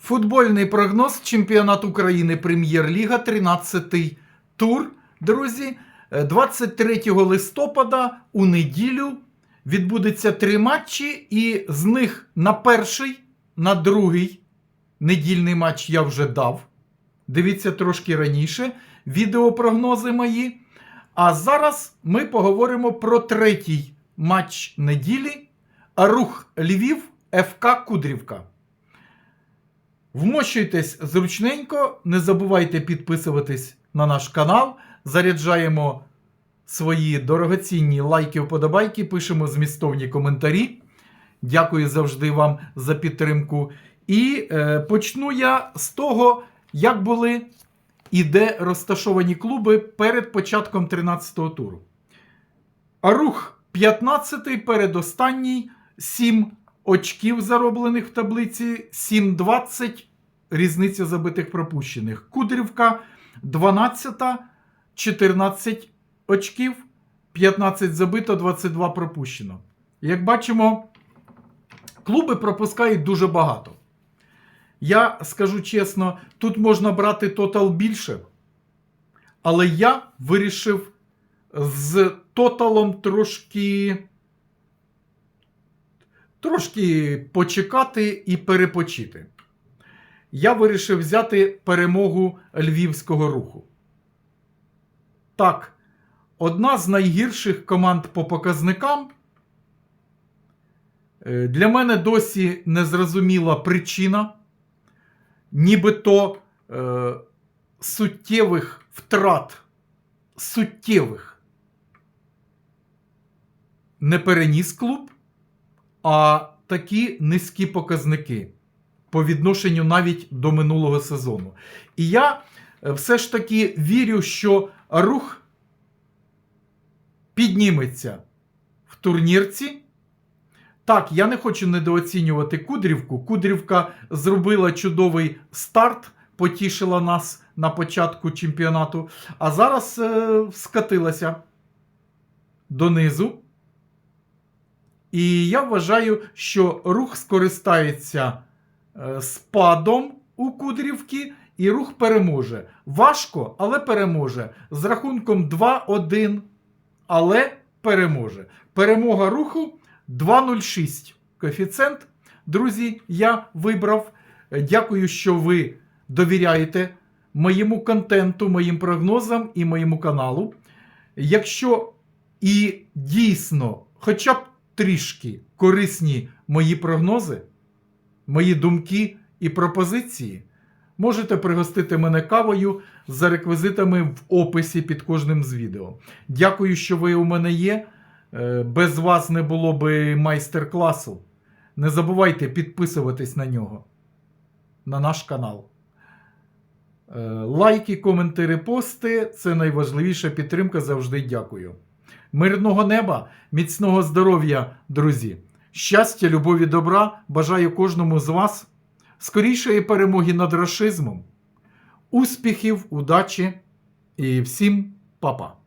Футбольний прогноз чемпіонат України Прем'єр-ліга, 13-й тур. Друзі, Е, 23 листопада у неділю відбудеться три матчі, і з них на перший, на другий недільний матч я вже дав. Дивіться трошки раніше відеопрогнози мої. А зараз ми поговоримо про третій матч неділі. Рух Львів ФК Кудрівка. Вмощуйтесь зручненько, не забувайте підписуватись на наш канал. Заряджаємо свої дорогоцінні лайки, вподобайки, пишемо змістовні коментарі. Дякую завжди вам за підтримку. І е, почну я з того, як були і де розташовані клуби перед початком 13-го туру. Рух 15-й, передостанній, 7 очків зароблених в таблиці, 7-20 різниця забитих пропущених. Кудрівка 12-та, 14 очків, 15 забито, 22 пропущено. Як бачимо, клуби пропускають дуже багато. Я скажу чесно, тут можна брати тотал більше, але я вирішив з тоталом трошки. Трошки почекати і перепочити. Я вирішив взяти перемогу львівського руху. Так, одна з найгірших команд по показникам. Е, Для мене досі незрозуміла причина, нібито е, суттєвих втрат, суттєвих не переніс клуб, а такі низькі показники по відношенню навіть до минулого сезону. І я е, все ж таки вірю, що рух підніметься в турнірці. Так, я не хочу недооцінювати Кудрівку. Кудрівка зробила чудовий старт, потішила нас на початку чемпіонату, а зараз е, скатилася донизу. І я вважаю, що рух скористається спадом у Кудрівки, і рух переможе. Важко, але переможе. З рахунком 2-1, але переможе. Перемога руху 2,06 коефіцієнт. Друзі, я вибрав. Е, Дякую, що ви довіряєте моєму контенту, моїм прогнозам і моєму каналу. Якщо і дійсно, хоча б трішки корисні мої прогнози, мої думки і пропозиції, можете пригостити мене кавою за реквізитами в описі під кожним з відео. Дякую, що ви у мене є. Е, Без вас не було би майстер-класу. Не забувайте підписуватись на нього, на наш канал. Е, Лайки, коменти, пости це найважливіша підтримка. Завжди дякую. Мирного неба, міцного здоров'я, друзі! Щастя, любові, добра бажаю кожному з вас, скорішої перемоги над расизмом, успіхів, удачі і всім па-па!